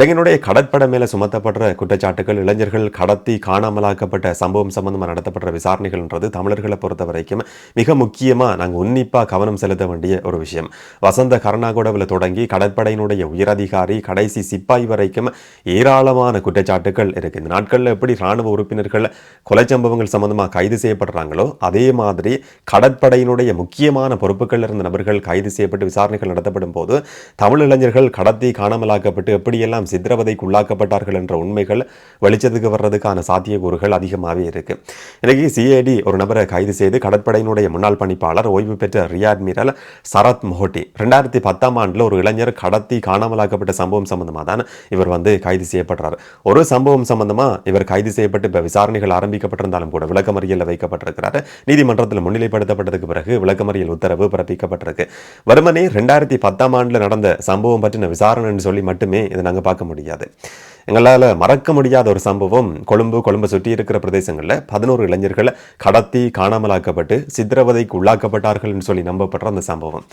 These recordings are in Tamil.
இளைஞனுடைய கடற்படை மேலே சுமத்தப்படுற குற்றச்சாட்டுகள் இளைஞர்கள் கடத்தி காணாமலாக்கப்பட்ட சம்பவம் சம்பந்தமாக நடத்தப்படுற விசாரணைகள்ன்றது தமிழர்களை பொறுத்த வரைக்கும் மிக முக்கியமாக நாங்கள் உன்னிப்பாக கவனம் செலுத்த வேண்டிய ஒரு விஷயம். வசந்த கருணாகுடவில் தொடங்கி கடற்படையினுடைய உயரதிகாரி கடைசி சிப்பாய் வரைக்கும் ஏராளமான குற்றச்சாட்டுகள் இருக்குது இந்த நாட்களில் எப்படி ராணுவ உறுப்பினர்கள் கொலை சம்பவங்கள் சம்பந்தமாக கைது செய்யப்படுறாங்களோ அதே மாதிரி கடற்படையினுடைய முக்கியமான பொறுப்புகள் இருந்த நபர்கள் கைது செய்யப்பட்டு விசாரணைகள் நடத்தப்படும் போது தமிழ் இளைஞர்கள் கடத்தி காணாமலாக்கப்பட்டு எப்படியெல்லாம் சித்திரவதைக்கு உள்ளாக்கப்பட்டார்கள் என்ற உண்மைகள் வெளிச்சத்துக்கு வர்றதுக்கான சாத்தியக்கூறுகள் அதிகமாகவே இருக்கு. இன்னைக்கு சிஐடி ஒரு நபரை கைது செய்து கடற்படையினுடைய முன்னாள் பணிப்பாளர் ஓய்வு பெற்ற ரியா அட்மிரல் சரத் மொஹட்டி. ரெண்டாயிரத்தி பத்தாம் ஆண்டில் ஒரு இளைஞர் கடத்தி காணாமலாக்கப்பட்ட சம்பவம் சம்பந்தமாக தான் இவர் வந்து கைது செய்யப்படுறார். ஒரு சம்பவம் சம்பந்தமாக இவர் கைது செய்யப்பட்டு இப்போ விசாரணைகள் ஆரம்பிக்கப்பட்டிருந்தாலும் கூட விளக்கமறியலில் வைக்கப்பட்டிருக்கிறார். நீதிமன்றத்தில் முன்னிலைப்படுத்தப்பட்டதுக்கு பிறகு விளக்கமறியல் உத்தரவு பிறப்பிக்கப்பட்டிருக்கு. வருமனே ரெண்டாயிரத்தி பத்தாம் ஆண்டில் நடந்த சம்பவம் பற்றின விசாரணைன்னு சொல்லி மட்டுமே இதை நாங்கள் பார்க்க முடியாது. எங்களால் மறக்க முடியாத ஒரு சம்பவம். கொழும்பு கொழும்பை சுற்றி இருக்கிற பிரதேசங்களில் பதினோரு இளைஞர்களை கடத்தி காணாமலாக்கப்பட்டு சித்திரவதைக்கு உள்ளாக்கப்பட்டார்கள்னு சொல்லி நம்பப்படுற அந்த சம்பவம்.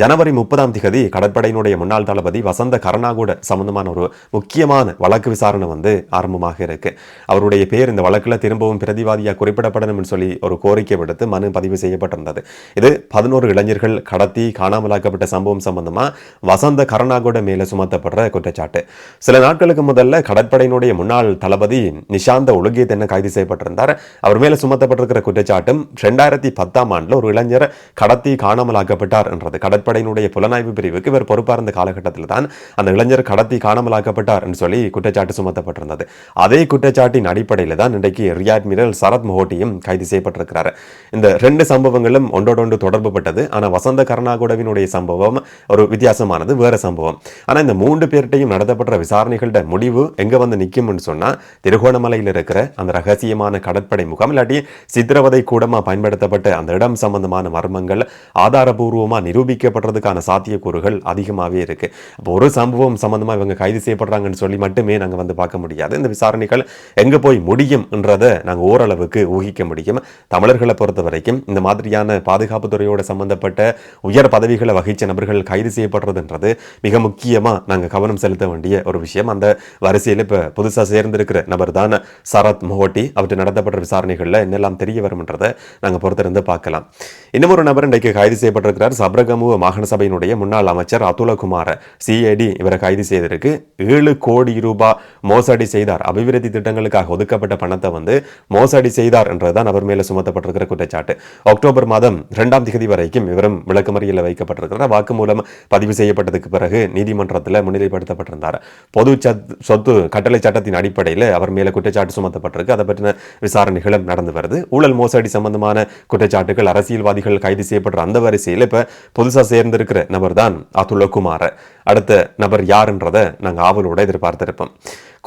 ஜனவரி முப்பதாம் திகதி கடற்படையினுடைய முன்னாள் தளபதி வசந்த கருணாகூட சம்பந்தமான ஒரு முக்கியமான வழக்கு விசாரணை வந்து ஆரம்பமாக இருக்கு. அவருடைய பேர் இந்த வழக்கில் திரும்பவும் பிரதிவாதியாக குறிப்பிடப்படணும்னு சொல்லி ஒரு கோரிக்கை விடுத்து மனு பதிவு செய்யப்பட்டிருந்தது. இது பதினோரு இளைஞர்கள் கடத்தி காணாமலாக்கப்பட்ட சம்பவம் சம்பந்தமா வசந்த கருணாகூட மேல சுமத்தப்படுற குற்றச்சாட்டு. சில நாட்களுக்கு முதல்ல கடற்படையினுடைய முன்னாள் தளபதி நிஷாந்த ஒழுகியத் தென்ன கைது செய்யப்பட்டிருந்தார். அவர் மேலே சுமத்தப்பட்டிருக்கிற குற்றச்சாட்டும் ரெண்டாயிரத்தி பத்தாம் ஆண்டில் ஒரு இளைஞர் கடத்தி காணாமலாக்கப்பட்டார் என்றது. கடற்படையினுடைய புலனாய்வு பிரிவுக்கு இவர் பொறுப்பாக இருந்த காலகட்டத்தில் தான் அந்த இளைஞர் கடத்தி காணாமலாக்கப்பட்டார் என்று சொல்லி குற்றச்சாட்டு சுமத்தப்பட்டிருந்தது. அதே குற்றச்சாட்டின் அடிப்படையில் தான் இன்றைக்கு ரியாட் மிரல் சரத் மொஹோட்டியும் கைது செய்யப்பட்டிருக்கிறார். இந்த ரெண்டு சம்பவங்களும் ஒன்றோடொன்று தொடர்பு பட்டது ஆனா வசந்த கருணாகுடவினுடைய சம்பவம் ஒரு வித்தியாசமானது வேறு சம்பவம். ஆனால் இந்த மூன்று பேர்கிட்டையும் நடத்தப்பட்ட விசாரணைகளோட முடிவு எங்க வந்து நிற்கும்னு சொன்னால் திருகோணமலையில் இருக்கிற அந்த ரகசியமான கடற்படை முகாம் இல்லாட்டி சித்திரவதை கூடமாக பயன்படுத்தப்பட்ட அந்த இடம் சம்பந்தமான மர்மங்கள் ஆதாரபூர்வமாக நிரூபிக்கப்படுறதுக்கான சாத்தியக்கூறுகள் அதிகமாகவே இருக்குது அப்போ ஒரு சம்பவம் சம்பந்தமாக இவங்க கைது செய்யப்படுறாங்கன்னு சொல்லி மட்டுமே நாங்கள் வந்து பார்க்க முடியாது. இந்த விசாரணைகள் எங்கே போய் முடியும்ன்றதை நாங்கள் ஓரளவுக்கு ஊகிக்க முடியும். தமிழர்களை பொறுத்த வரைக்கும் இந்த மாதிரியான பாதுகாப்பு துறையோட சம்பந்தப்பட்ட உயர் பதவிகளை வகிச்ச நபர்கள் கைது செய்யப்படுறதுன்றது மிக முக்கியமாக நாங்கள் கவனம் செலுத்த வேண்டிய ஒரு விஷயம். அந்த அரசியல் இப்போ புதுசாக சேர்ந்திருக்கிற நபர் தான் சரத் மொஹோட்டி அவற்றை நடத்தப்பட்ட விசாரணைகளில் என்னெல்லாம் தெரிய வரும்ன்றதை நாங்கள் பொறுத்திருந்து பார்க்கலாம். இன்னும் ஒரு நபர் இன்றைக்கு கைது செய்யப்பட்டிருக்கிறார். சப்ரகமுவ மாகாண சபையினுடைய முன்னாள் அமைச்சர் அதுலகுமார சிஐடி இவரை கைது செய்திருக்கு ஏழு கோடி ரூபாய் மோசடி செய்தார். அபிவிருத்தி திட்டங்களுக்காக ஒதுக்கப்பட்ட பணத்தை வந்து மோசடி செய்தார் என்றதுதான் அவர் மேலே சுமத்தப்பட்டிருக்கிற குற்றச்சாட்டு. அக்டோபர் மாதம் இரண்டாம் தேதி வரைக்கும் இவரும் விளக்கமறியில் வைக்கப்பட்டிருக்கிறார். வாக்குமூலம் பதிவு செய்யப்பட்டதுக்கு பிறகு நீதிமன்றத்தில் முன்னிலைப்படுத்தப்பட்டிருந்தார். பொது சத்- சொத்து கட்டளை சட்டத்தின் அடிப்படையில் அவர் மேலே குற்றச்சாட்டு சுமத்தப்பட்டிருக்கு. அதை பற்றின விசாரணைகளும் நடந்து வருது. ஊழல் மோசடி சம்பந்தமான குற்றச்சாட்டுகள் அரசியல்வாதிகள் கைது செய்யப்படுற அந்த வரிசையில் இப்போ புதுசாக சேர்ந்திருக்கிற நபர் தான் அதுலகுமார் அடுத்த நபர் யாருன்றதை நாங்கள் ஆவலோடு எதிர்பார்த்திருப்போம்.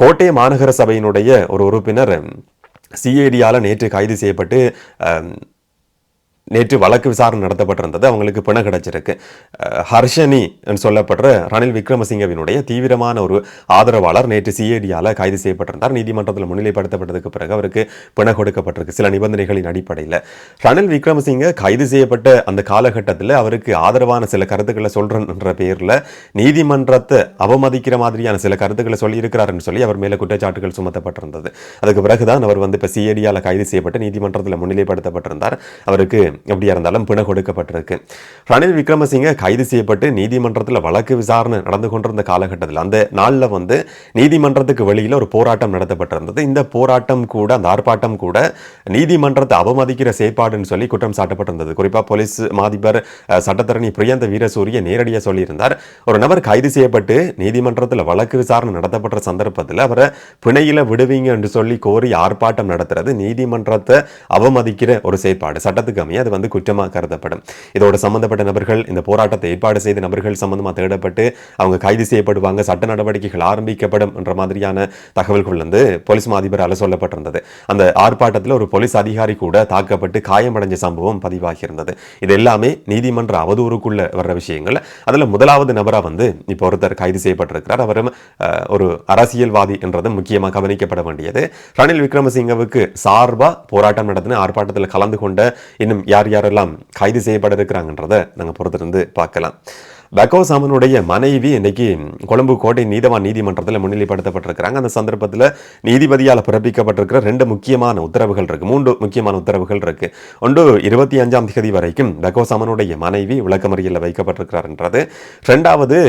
கோட்டை மாநகர சபையினுடைய ஒரு உறுப்பினர் சிஐடியால் நேற்று கைது செய்யப்பட்டு நேற்று வழக்கு விசாரணை நடத்தப்பட்டிருந்தது. அவங்களுக்கு பிண கிடைச்சிருக்கு. ஹர்ஷனி என்று சொல்லப்படுற ரணில் விக்ரமசிங்கவினுடைய தீவிரமான ஒரு ஆதரவாளர் நேற்று சிஏடியால் கைது செய்யப்பட்டிருந்தார். நீதிமன்றத்தில் முன்னிலைப்படுத்தப்பட்டதுக்கு பிறகு அவருக்கு பிணை கொடுக்கப்பட்டிருக்கு. சில நிபந்தனைகளின் அடிப்படையில். ரணில் விக்ரமசிங்க கைது செய்யப்பட்ட அந்த காலகட்டத்தில் அவருக்கு ஆதரவான சில கருத்துக்களை சொல்கிறன்ற பேரில் நீதிமன்றத்தை அவமதிக்கிற மாதிரியான சில கருத்துக்களை சொல்லியிருக்கிறாருன்னு சொல்லி அவர் மேலே குற்றச்சாட்டுகள் சுமத்தப்பட்டிருந்தது. அதுக்கு பிறகுதான் அவர் வந்து இப்போ சிஏடியால் கைது செய்யப்பட்டு நீதிமன்றத்தில் முன்னிலைப்படுத்தப்பட்டிருந்தார். அவருக்கு எப்படியா இருந்தாலும் பிணை கொடுக்கப்பட்டிருக்கு. ரணில் விக்ரமசிங்க கைது செய்யப்பட்டு நீதிமன்றத்தில் வழக்கு விசாரணை நடந்து கொண்டிருந்த காலகட்டத்தில் அந்த நாளில் வந்து நீதிமன்றத்துக்கு வெளியில் ஒரு போராட்டம் நடத்தப்பட்டிருந்தது. இந்த போராட்டம் கூட அந்த ஆர்ப்பாட்டம் கூட நீதிமன்றத்தை அவமதிக்கிற செயற்பாடுன்னு சொல்லி குற்றம் சாட்டப்பட்டிருந்தது. குறிப்பாக போலீஸ் மாதிபர் சட்டத்தரணி பிரியந்த வீரசூரிய நேரடியாக சொல்லியிருந்தார். ஒரு நபர் கைது செய்யப்பட்டு நீதிமன்றத்தில் வழக்கு விசாரணை நடத்தப்பட்ட சந்தர்ப்பத்தில் அவரை பிணையில் விடுவீங்க என்று சொல்லி கோரி ஆர்ப்பாட்டம் நடத்துறது நீதிமன்றத்தை அவமதிக்கிற ஒரு செயற்பாடு. சட்டத்துக்கு அமைய அது வந்து குற்றமாக கருதப்படும். இதோட சம்பந்தப்பட்ட நபர்கள் இந்த போராட்டத்தை ஏற்பாடு செய்த நபர்கள் சம்பந்தமாக தேடப்பட்டு அவங்க கைது செய்யப்படுவாங்க சட்ட நடவடிக்கைகள் ஆரம்பிக்கப்படும் என்ற மாதிரியான தகவல்கள் வந்து போலீஸ் மா அதிபரால் சொல்லப்பட்டிருந்தது. அந்த ஆர்ப்பாட்டத்தில் ஒரு போலீஸ் அதிகாரி கூட தாக்கப்பட்டு காயமடைஞ்ச சம்பவம் பதிவாகியிருந்தது. இது எல்லாமே நீதிமன்ற அவதூறுக்குள்ள வர்ற விஷயங்கள். அதில் முதலாவது நபராக வந்து இப்போ ஒருத்தர் கைது செய்யப்பட்டிருக்கிறார். அவரும் ஒரு அரசியல்வாதி என்றது முக்கியமாக கவனிக்கப்பட வேண்டியது. ரணில் விக்ரமசிங்கவுக்கு சார்பாக போராட்டம் நடத்தின ஆர்ப்பாட்டத்தில் கலந்து கொண்ட இன்னும் யார் யாரெல்லாம் கைது செய்யப்பட இருக்கிறாங்கன்றதை நாங்கள் பொறுத்திருந்து பார்க்கலாம். பெக்கோ சாமனுடைய மனைவி இன்னைக்கு கொழும்பு கோட்டை நீதவான் நீதிமன்றத்தில் முன்னிலைப்படுத்தப்பட்டிருக்கிறாங்க. அந்த சந்தர்ப்பத்தில் நீதிபதியால் பிறப்பிக்கப்பட்டிருக்கிற ரெண்டு முக்கியமான உத்தரவுகள் இருக்குது மூன்று முக்கியமான உத்தரவுகள் இருக்குது ஒன்று இருபத்தி அஞ்சாம் தேதி வரைக்கும் பெக்கோ சாமனுடைய மனைவி விளக்கமறியலில் வைக்கப்பட்டிருக்கிறார்ன்றது ரெண்டாவது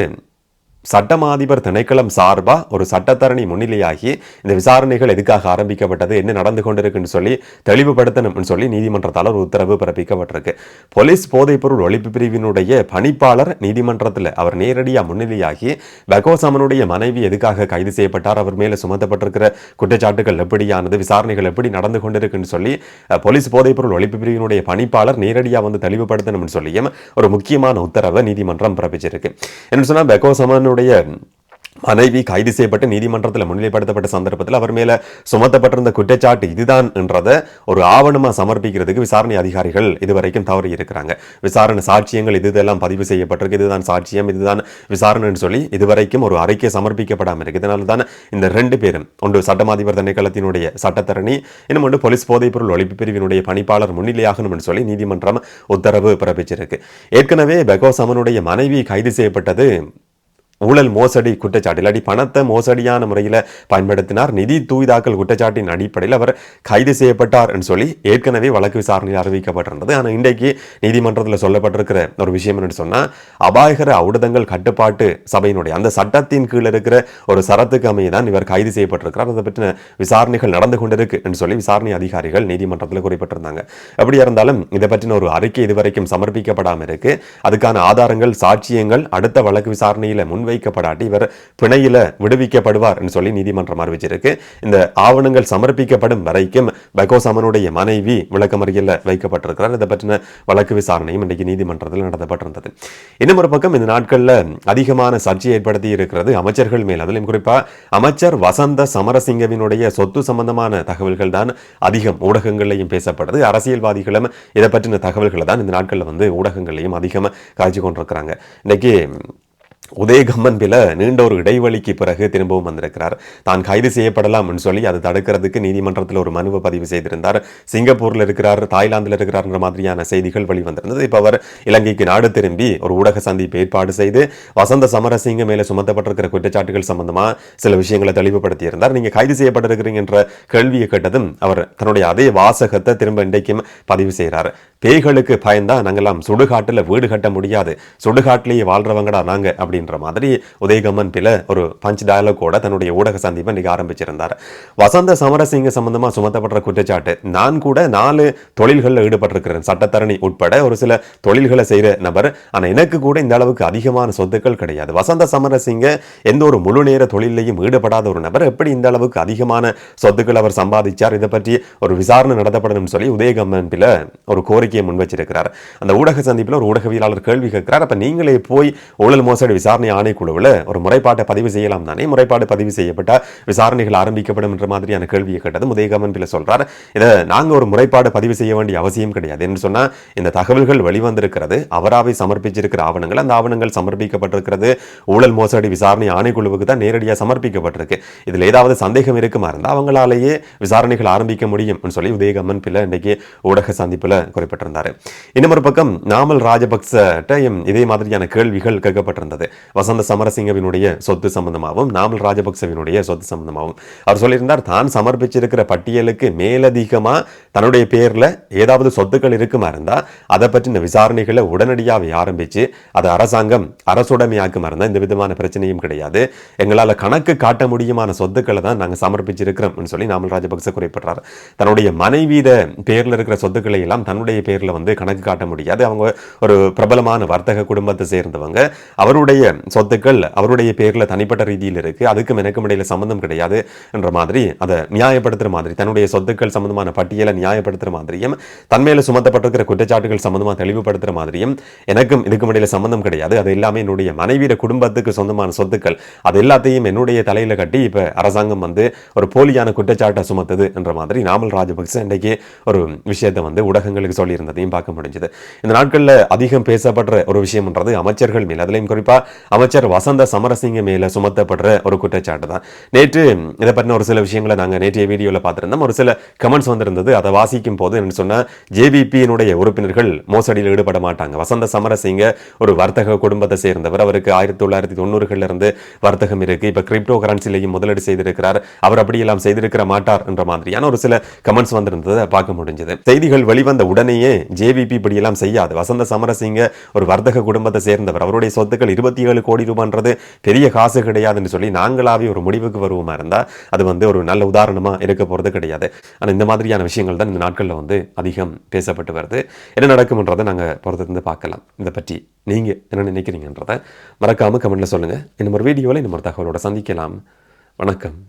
சட்டமாதிபர் திணைக்களம் சார்பாக ஒரு சட்டத்தரணி முன்னிலையாகி இந்த விசாரணைகள் எதுக்காக ஆரம்பிக்கப்பட்டது என்ன நடந்து கொண்டிருக்குன்னு சொல்லி தெளிவுபடுத்தணும்னு சொல்லி நீதிமன்றத்தால் ஒரு உத்தரவு பிறப்பிக்கப்பட்டிருக்கு. போலீஸ் போதைப்பொருள் ஒழிப்பு பிரிவினுடைய பணிப்பாளர் நீதிமன்றத்தில் அவர் நேரடியாக முன்னிலையாகி பகோசாமனுடைய மனைவி எதுக்காக கைது செய்யப்பட்டார் அவர் மேலே சுமத்தப்பட்டிருக்கிற குற்றச்சாட்டுகள் எப்படியானது விசாரணைகள் எப்படி நடந்து கொண்டிருக்குன்னு சொல்லி போலீஸ் போதைப்பொருள் ஒழிப்பு பிரிவினுடைய பணிப்பாளர் நேரடியாக வந்து தெளிவுபடுத்தணும்னு சொல்லியும் ஒரு முக்கியமான உத்தரவை நீதிமன்றம் பிறப்பிச்சிருக்கு. என்ன சொன்னா அவருடைய மனைவி கைது செய்யப்பட்டு நீதிமன்றத்தில் முன்னிலைப்படுத்தப்பட்ட சந்தர்ப்பத்தில் அவர் மேலே சுமத்தப்பட்டிருந்த குற்றச்சாட்டு இதுதான் என்றதை ஒரு ஆவணமா சமர்ப்பிக்கிறதுக்கு விசாரணை அதிகாரிகள் இதுவரைக்கும் தவறி இருக்கிறாங்க. விசாரணை சாட்சியங்கள் இது இதெல்லாம் பதிவு செய்யப்பட்டிருக்கு. இதுதான் சாட்சியம் இதுதான் விசாரணைன்னு சொல்லி இதுவரைக்கும் ஒரு அறிக்கை சமர்ப்பிக்கப்படாமல் இருக்கு. இதனால தான் இந்த ரெண்டு பேரும் ஒன்று சட்டமாதிபர் திணைக்களத்தினுடைய சட்டத்தரணி இன்னும் ஒன்று போலீஸ் போதைப்பொருள் ஒழிப்பு பிரிவினுடைய பணிப்பாளர் முன்னிலையாகணும்னு சொல்லி நீதிமன்றம் உத்தரவு பிறப்பிச்சிருக்கு. ஏற்கனவே பெகோசமனுடைய மனைவி கைது செய்யப்பட்டது ஊழல் மோசடி குற்றச்சாட்டு இல்லாட்டி பணத்தை மோசடியான முறையில் பயன்படுத்தினார். நிதி தூய்தாக்கல் குற்றச்சாட்டின் அடிப்படையில் அவர் கைது செய்யப்பட்டார் என்று சொல்லி ஏற்கனவே வழக்கு விசாரணையில் அறிவிக்கப்பட்டிருந்தது. ஆனால் இன்றைக்கு நீதிமன்றத்தில் சொல்லப்பட்டிருக்கிற ஒரு விஷயம் என்று சொன்னால் அபாயகர அவுடதங்கள் கட்டுப்பாட்டு சபையினுடைய அந்த சட்டத்தின் கீழ் இருக்கிற ஒரு சரத்துக்கு அமைய தான் இவர் கைது செய்யப்பட்டிருக்கிறார். அதை பற்றின விசாரணைகள் நடந்து கொண்டிருக்கு என்று சொல்லி விசாரணை அதிகாரிகள் நீதிமன்றத்தில் குறிப்பிட்டிருந்தாங்க. எப்படியா இருந்தாலும் இதை பற்றின ஒரு அறிக்கை இதுவரைக்கும் சமர்ப்பிக்கப்படாமல் இருக்கு. அதுக்கான ஆதாரங்கள் சாட்சியங்கள் அடுத்த வழக்கு விசாரணையில் முன்வைக்கப்படாட்டி இவர் பிணையில் விடுவிக்கப்படுவார் என்று சொல்லி நீதிமன்றம் அறிவிச்சிருக்கு. இந்த ஆவணங்கள் சமர்ப்பிக்கப்படும் வரைக்கும் பகோசாமனுடைய மனைவி விளக்கமறியலில் வைக்கப்பட்டிருக்கிறார். இதை பற்றின வழக்கு விசாரணையும் இன்றைக்கு நீதிமன்றத்தில் நடத்தப்பட்டிருந்தது. இன்னும் ஒரு பக்கம் இந்த நாட்களில் அதிகமான சர்ச்சை ஏற்படுத்தி இருக்கிறது அமைச்சர்கள் மேல். அதிலும் குறிப்பாக அமைச்சர் வசந்த சமரசிங்கவினுடைய சொத்து சம்பந்தமான தகவல்கள் தான் அதிகம் ஊடகங்களையும் பேசப்படுது. அரசியல்வாதிகளும் இதை பற்றின தகவல்களை தான் இந்த நாட்களில் வந்து ஊடகங்களையும் அதிகமாக காய்ச்சி கொண்டிருக்கிறாங்க. இன்னைக்கு உதயகம்மன்பில நீண்ட ஒரு இடைவெளிக்கு பிறகு திரும்பவும் வந்திருக்கிறார். தான் கைது செய்யப்படலாம் சொல்லி அதை தடுக்கிறதுக்கு நீதிமன்றத்தில் ஒரு மனுவை பதிவு செய்திருந்தார். சிங்கப்பூரில் இருக்கிறார் தாய்லாந்தில் இருக்கிறார்ன்ற மாதிரியான செய்திகள் வெளிவந்திருந்தது. இப்போ அவர் இலங்கைக்கு நாடு திரும்பி ஒரு ஊடக சந்திப்பு ஏற்பாடு செய்து வசந்த சமரசிங்க மேலே சுமத்தப்பட்டிருக்கிற குற்றச்சாட்டுகள் சம்பந்தமாக சில விஷயங்களை தெளிவுபடுத்தி இருந்தார் நீங்க கைது செய்யப்பட்டிருக்கிறீங்கன்ற கேள்வியை கேட்டதும் அவர் தன்னுடைய அதே வாசகத்தை திரும்ப இன்றைக்கும் பதிவு செய்கிறார். பேய்களுக்கு பயந்தா நாங்கெல்லாம் சுடுகாட்டுல வீடு கட்ட முடியாது. சுடுகாட்டிலேயே வாழ்றவங்கடா நாங்க அப்படின்ற மாதிரி உதயகமன் பில ஒரு பஞ்ச் டயலாகோட தன்னுடைய ஊடக சந்திப்பை இன்றைக்கி ஆரம்பிச்சிருந்தார். வசந்த சமரசிங்க சம்பந்தமா சுமத்தப்பட்ட குற்றச்சாட்டு நான் கூட நாலு தொழில்களில் ஈடுபட்டிருக்கிறேன். சட்டத்தரணி உட்பட ஒரு சில தொழில்களை செய்கிற நபர் ஆனால் எனக்கு கூட இந்த அளவுக்கு அதிகமான சொத்துக்கள் கிடையாது. வசந்த சமரசிங்க எந்த ஒரு முழு நேர தொழிலையும் ஈடுபடாத ஒரு நபர் எப்படி இந்த அளவுக்கு அதிகமான சொத்துக்கள் அவர் சம்பாதிச்சார் இதை பற்றி ஒரு விசாரணை நடத்தப்படணும்னு சொல்லி உதயகம்மன் பில ஒரு கோரிக்கையை முன் வச்சிருக்கிறார் அந்த ஊடக சந்திப்பில் ஒரு ஊடகவியலாளர் கேள்வி கேட்கிறார். அப்போ நீங்களே போய் ஊழல் மோசடி விசாரணை ஆணைக்குழுவில் ஒரு முறைப்பாட்டை பதிவு செய்யலாம் தானே? முறைப்பாடு பதிவு செய்யப்பட்ட விசாரணைகள் ஆரம்பிக்கப்படும் என்ற மாதிரியான கேள்வியை கேட்டது உதயகமன் பிள்ளை சொல்கிறார் இதை நாங்கள் ஒரு முறைப்பாடு பதிவு செய்ய வேண்டிய அவசியம் கிடையாது என்று சொன்னால் இந்த தகவல்கள் வெளிவந்திருக்கிறது அவராவை சமர்ப்பிச்சிருக்கிற ஆவணங்கள் அந்த ஆவணங்கள் சமர்ப்பிக்கப்பட்டிருக்கிறது. ஊழல் மோசடி விசாரணை ஆணைக்குழுவுக்கு தான் நேரடியாக சமர்ப்பிக்கப்பட்டிருக்கு. இதில் ஏதாவது சந்தேகம் இருக்குமா இருந்தால் அவங்களாலேயே விசாரணைகள் ஆரம்பிக்க முடியும் சொல்லி உதயகமன் பிள்ளை இன்றைக்கு ஊடக சந்திப்பில் குறிப்பிட்டிருந்தாரு. இன்னும் ஒரு பக்கம் நாமல் ராஜபக்சட்டையும் இதே மாதிரியான கேள்விகள் கேட்கப்பட்டிருந்தது. வசந்த சமரசிங்கவினுடைய சொத்து சம்பந்தமாகவும் நாமல் ராஜபக்சவினுடைய சொத்து சம்பந்தமாகவும். அவர் சொல்லியிருந்தார் தான் சமர்ப்பிச்சிருக்கிற பட்டியலுக்கு மேலதிகமா தன்னுடைய பேர்ல ஏதாவது சொத்துக்கள் இருக்குமா இருந்தால் அதை பற்றின விசாரணைகளை உடனடியாக ஆரம்பிச்சு அது அரசாங்கம் அரசுடைமையாக்குமா இருந்தால் இந்த விதமான பிரச்சனையும் கிடையாது. எங்களால் கணக்கு காட்ட முடியுமான சொத்துக்களை தான் நாங்கள் சமர்ப்பிச்சிருக்கிறோம் சொல்லி நாமல் ராஜபக்ச குறிப்பிடுறார். தன்னுடைய மனைவியிட பேரில் இருக்கிற சொத்துக்களை எல்லாம் தன்னுடைய பேரில் வந்து கணக்கு காட்ட முடியாது. அவங்க ஒரு பிரபலமான வர்த்தக குடும்பத்தை சேர்ந்தவங்க. அவருடைய சொத்துக்கள் அவருடைய பேர்ல தனிப்பட்ட ரீதியில் இருக்கு. அதுக்கும் எனக்கும் இடையில சம்பந்தம் கிடையாது என்ற மாதிரி அதை நியாயப்படுத்துற மாதிரி தன்னுடைய சொத்துக்கள் சம்மந்தமான பட்டியலை நியாயப்படுத்துற மாதிரியும் தன்மையில் சுமத்தப்பட்டிருக்கிற குற்றச்சாட்டுகள் சம்மந்தமாக தெளிவுபடுத்துற மாதிரியும் எனக்கும் இதுக்கும் இடையில சம்மந்தம் கிடையாது. அது எல்லாமே என்னுடைய மனைவியோட குடும்பத்துக்கு சொந்தமான சொத்துக்கள். அது எல்லாத்தையும் என்னுடைய தலையில கட்டி இப்ப அரசாங்கம் வந்து ஒரு போலியான குற்றச்சாட்டை சுமத்துது என்ற மாதிரி நாமல் ராஜபக்சே இன்றைக்கு ஒரு விஷயத்தை வந்து ஊடகங்களுக்கு சொல்லியிருந்ததையும் பார்க்க முடிஞ்சது. இந்த நாட்களில் அதிகம் பேசப்படுற ஒரு விஷயம்ன்றது அமைச்சர்கள் மேல். அதுலேயும் குறிப்பாக அமைச்சர் வசந்த சமரசிங்க மேல சுமத்தப்படுற ஒரு குற்றச்சாட்டு தான். நேற்று இதை பற்றின ஒரு சில விஷயங்களை நாங்கள் நேற்றைய வீடியோவில் பார்த்துருந்தோம். ஒரு சில கமெண்ட்ஸ் வந்திருந்தது. அதை வாசிக்கும் போது என்ன சொன்னால் ஜேபிபியினுடைய உறுப்பினர்கள் மோசடியில் ஈடுபட மாட்டாங்க. வசந்த சமரசிங்க ஒரு வர்த்தக குடும்பத்தை சேர்ந்தவர். அவருக்கு ஆயிரத்தி தொள்ளாயிரத்தி தொண்ணூறுகள்ல இருந்து வர்த்தகம் இருக்கு. இப்போ கிரிப்டோ கரன்சிலையும் முதலீடு செய்திருக்கிறார். அவர் அப்படியெல்லாம் செய்திருக்கிற மாட்டார் என்ற மாதிரியான ஒரு சில கமெண்ட்ஸ் வந்திருந்ததை. பார்க்க முடிஞ்சது. செய்திகள் வெளிவந்த உடனேயே ஜேவிபி இப்படியெல்லாம் செய்யாது. வசந்த சமரசிங்க ஒரு வர்த்தக குடும்பத்தை சேர்ந்தவர். அவருடைய சொத்துக்கள் இருபத்தி ஏழு கோடி ரூபான்றது பெரிய காசு கிடையாதுன்னு சொல்லி நாங்களாவே ஒரு முடிவுக்கு வருவோமா இருந்தால் அது வந்து ஒரு நல்ல உதாரணமா இருக்க போறது கிடையாது. ஆனா இந்த மாதிரியான விஷயங்கள் தான் இந்த நாட்களில் வந்து அதிகம் பேசப்பட்டு வருது. என்ன நடக்கும்ன்றதை நாங்க பொறுத்திருந்து பார்க்கலாம். இதை பற்றி நீங்க என்ன நினைக்கிறீங்கன்றதை மறக்காம கமெண்ட்டில் சொல்லுங்க. இன்னும் ஒரு வீடியோவில் இன்னும் ஒரு தகவலோட சந்திக்கலாம். வணக்கம்.